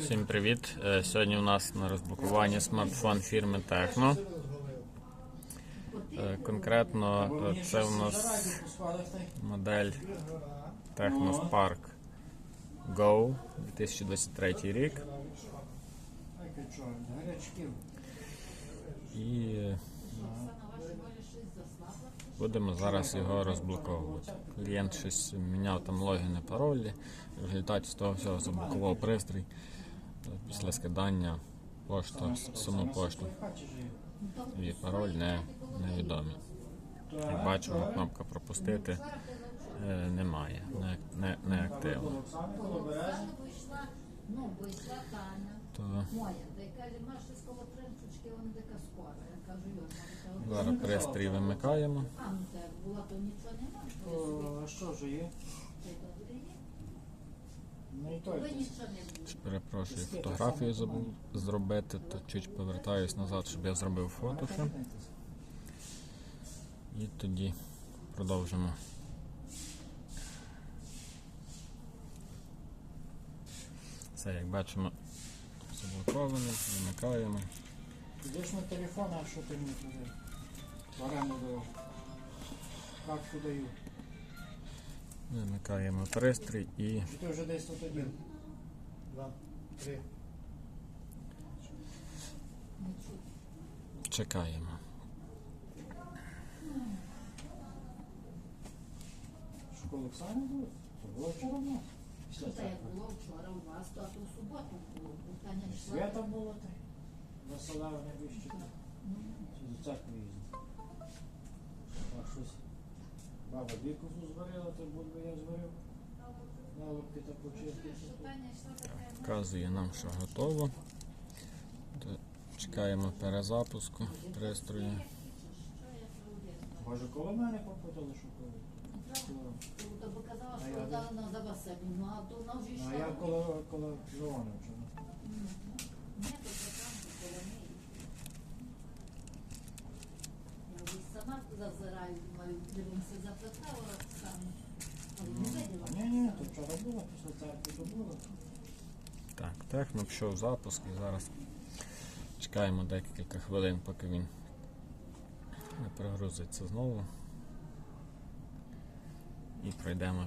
Всім привіт! Е, Сьогодні у нас на розблокуванні смартфон фірми Tecno. Е, Конкретно е, це у нас модель Tecno Spark Go 2023 рік. І е, будемо зараз його розблоковувати. Клієнт щось міняв там логіни, паролі. В результаті того всього заблокував пристрій після скидання пошта, саму пошту. І пароль не, невідомий. Як бачимо, кнопка пропустити е, немає, не, не, не активна. То тринчучки, вона така скора. Я кажу, йо, може, зараз пристрій вимикаємо. А, ну так, була, то нічого нема, що ви О, що ж є? Ну і Ви нічого не буде. Перепрошую, фотографію забув зробити, то чуть повертаюсь назад, щоб я зробив фото ще. І тоді продовжимо. Все, як бачимо, заблокований, вимикаємо. Йдеш на телефон, а що ти мені туди? Варено дав. Картку даю. Вимикаємо пристрій і Чи ти вже десь тут один? Два, три. Чекаємо. Що Олександр був? То було вчора в нас. Після як церкви. було вчора у вас, то а то в суботу було. Свята було та й. Веселава не вище. Чи до церкви їздив. А щось. Баба бікусу зварила, то бульби я зварив. Налобки та почистити. йшла Вказує нам, що готово. То Чекаємо перезапуску пристрою. Може коло мене попутали, що коли. То бо казала, А що я на Завасебі, ну а то вона вже А йшла. я коло, коло Леона вже. Ні, то коло неї. Я вже сама зазираю, думаю, дивимося. Але не виділа. Ні, ні, то вчора було, після церкви то було. Так, техно пішов запуск і зараз чекаємо декілька хвилин, поки він не прогрузиться знову. І пройдемо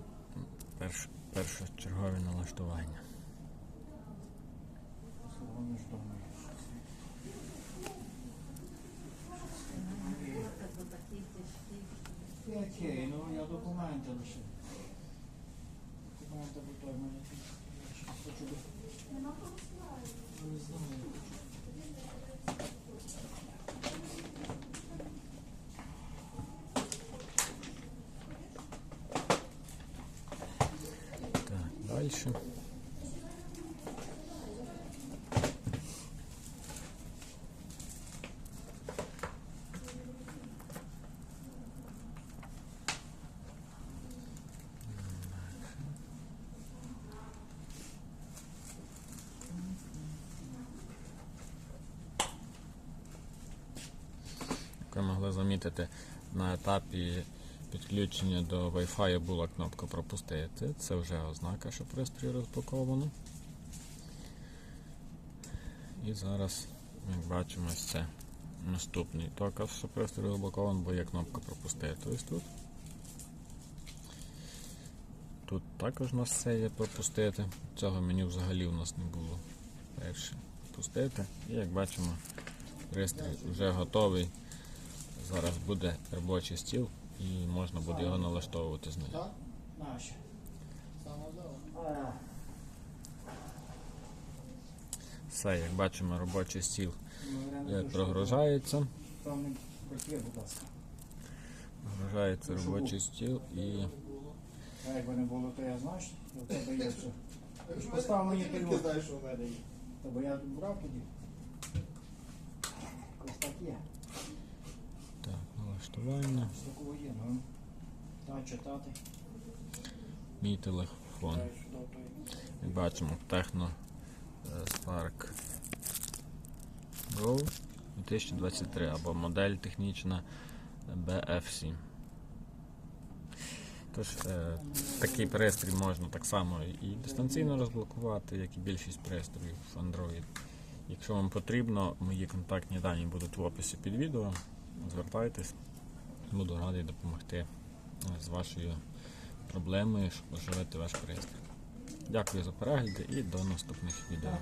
перш, першочергові налаштування. Слово між домами. Так, бо такий тяжкий. Окей, ну я документи лише. Документи бо той в мене тут. Я ще хочу до... Ну, Не знаю. Так, далі. Ви могли замітити, на етапі підключення до Wi-Fi була кнопка пропустити. Це вже ознака, що пристрій розблоковано. І зараз, як бачимо, це наступний доказ, що пристрій розблокований, бо є кнопка пропустити ось тут. Тут також у нас все є пропустити. Цього меню взагалі у нас не було. Перше пустити. І як бачимо, пристрій вже готовий. Зараз буде робочий стіл і можна буде його налаштовувати з ним. Все, як бачимо, робочий стіл ну, е, прогружається. Там не прикрив, будь ласка. Прогружається робочий стіл і А якби не було, то я знаю, що в тебе є все. Ти ж Постав мені Ти пільгу. знаєш, що в мене є. Та бо я брав тоді. Ось так є. Налаштування. Мій телефон. Як бачимо, е, Spark Go 2023 або модель технічна BF7. Тож е, такий пристрій можна так само і дистанційно розблокувати, як і більшість пристроїв в Android. Якщо вам потрібно, мої контактні дані будуть в описі під відео. Звертайтесь, буду радий допомогти е, з вашою проблемою, щоб оживити ваш пристрій. Дякую за перегляд і до наступних відео.